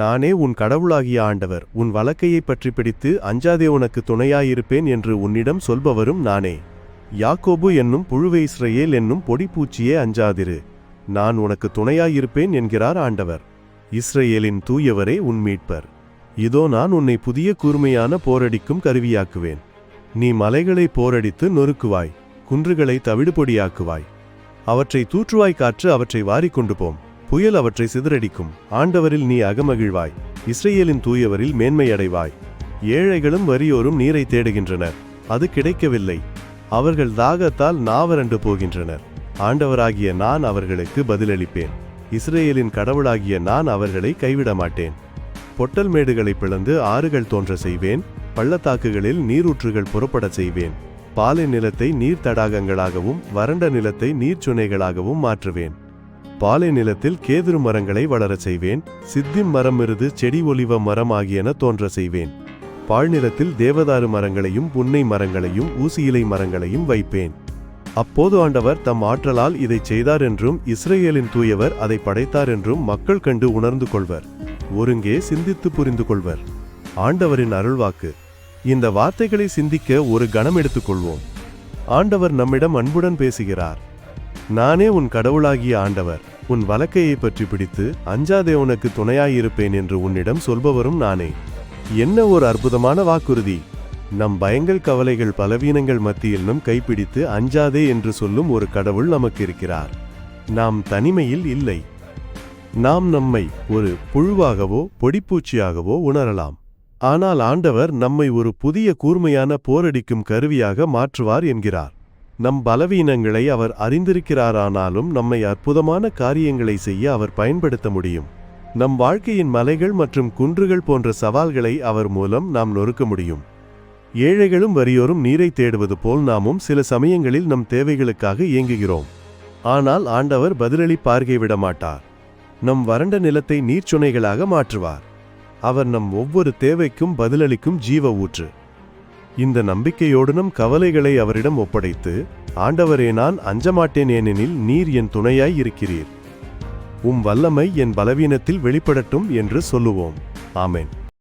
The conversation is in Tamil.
நானே உன் கடவுளாகிய ஆண்டவர் உன் வழக்கையை பற்றி பிடித்து அஞ்சாதே உனக்கு துணையாயிருப்பேன் என்று உன்னிடம் சொல்பவரும் நானே. யாக்கோபு என்னும் புழுவை இஸ்ரேல் என்னும் பொடிப்பூச்சியே அஞ்சாதிரு. நான் உனக்கு துணையாயிருப்பேன் என்கிறார் ஆண்டவர். இஸ்ரேலின் தூயவரே உன் மீட்பர். இதோ நான் உன்னை புதிய கூர்மையான போரடிக்கும் கருவியாக்குவேன். நீ மலைகளை போரடித்து நொறுக்குவாய் குன்றுகளை தவிடுபொடியாக்குவாய். அவற்றை தூற்றுவாய் காற்று அவற்றை வாரிக்கொண்டு போம் புயல் அவற்றை சிதறடிக்கும். ஆண்டவரில் நீ அகமகிழ்வாய். இஸ்ரேலின் தூயவரில் மேன்மையடைவாய். ஏழைகளும் வறியோரும் நீரை தேடுகின்றனர். அது கிடைக்கவில்லை. அவர்கள் தாகத்தால் நாவரண்டு போகின்றனர். ஆண்டவராகிய நான் அவர்களுக்கு பதிலளிப்பேன். இஸ்ரேலின் கடவுளாகிய நான் அவர்களை கைவிட மாட்டேன் பொட்டல் மேடுகளை பிளந்து ஆறுகள் தோன்ற செய்வேன். பள்ளத்தாக்குகளில் நீரூற்றுகள் புறப்படச் செய்வேன். பாலை நிலத்தை நீர் தடாகங்களாகவும் வறண்ட நிலத்தை நீர்ச்சுனைகளாகவும் மாற்றுவேன். பாலை நிலத்தில் கேதுரு மரங்களை வளரச் செய்வேன் சித்திம் மரம் செடி ஒலிவ மரம் ஆகியன தோன்ற செய்வேன். பாழ்நிலத்தில் தேவதாரு மரங்களையும் புன்னை மரங்களையும் ஊசியிலை மரங்களையும் வைப்பேன். அப்போது ஆண்டவர் தம் ஆற்றலால் இதைச் செய்தார் என்றும் இஸ்ரேலின் தூயவர் அதை படைத்தார் என்றும் மக்கள் கண்டு உணர்ந்து கொள்வர். ஒருங்கே சிந்தித்து புரிந்து கொள்வர். ஆண்டவரின் அருள்வாக்கு. இந்த வார்த்தைகளை சிந்திக்க ஒரு கணம் எடுத்துக்கொள்வோம் ஆண்டவர் நம்மிடம் அன்புடன் பேசுகிறார். நானே உன் கடவுளாகிய ஆண்டவர். உன் வலக்கையை பற்றி பிடித்து அஞ்சாதே உனக்கு துணையாயிருப்பேன் என்று உன்னிடம் சொல்பவரும் நானே. என்ன ஒரு அற்புதமான வாக்குறுதி. நம் பயங்கள் கவலைகள் பலவீனங்கள் மத்தியில் நம் கைப்பிடித்து அஞ்சாதே என்று சொல்லும் ஒரு கடவுள் நமக்கு இருக்கிறார் நாம் தனிமையில் இல்லை. நாம் நம்மை ஒரு புழுவாகவோ பொடிப்பூச்சியாகவோ உணரலாம். ஆனால் ஆண்டவர் நம்மை ஒரு புதிய கூர்மையான போரடிக்கும் கருவியாக மாற்றுவார் என்கிறார். நம் பலவீனங்களை அவர் அறிந்திருக்கிறாரானாலும் நம்மை அற்புதமான காரியங்களை செய்ய அவர் பயன்படுத்த முடியும். நம் வாழ்க்கையின் மலைகள் மற்றும் குன்றுகள் போன்ற சவால்களை அவர் மூலம் நாம் நொறுக்க முடியும். ஏழைகளும் வறியோரும் நீரை தேடுவது போல் நாமும் சில சமயங்களில் நம் தேவைகளுக்காக இயங்குகிறோம். ஆனால் ஆண்டவர் பதிலளி பார்கை விட மாட்டார் நம் வறண்ட நிலத்தை நீர்ச்சுனைகளாக மாற்றுவார். அவர் நம் ஒவ்வொரு தேவைக்கும் பதிலளிக்கும் ஜீவ ஊற்று. இந்த நம்பிக்கையோடு நம் கவலைகளை அவரிடம் ஒப்படைத்து ஆண்டவரே நான் அஞ்சமாட்டேன் ஏனெனில் நீர் என் துணையாய் இருக்கிறீர். உம் வல்லமை என் பலவீனத்தில் வெளிப்படட்டும் என்று சொல்லுவோம். ஆமேன்.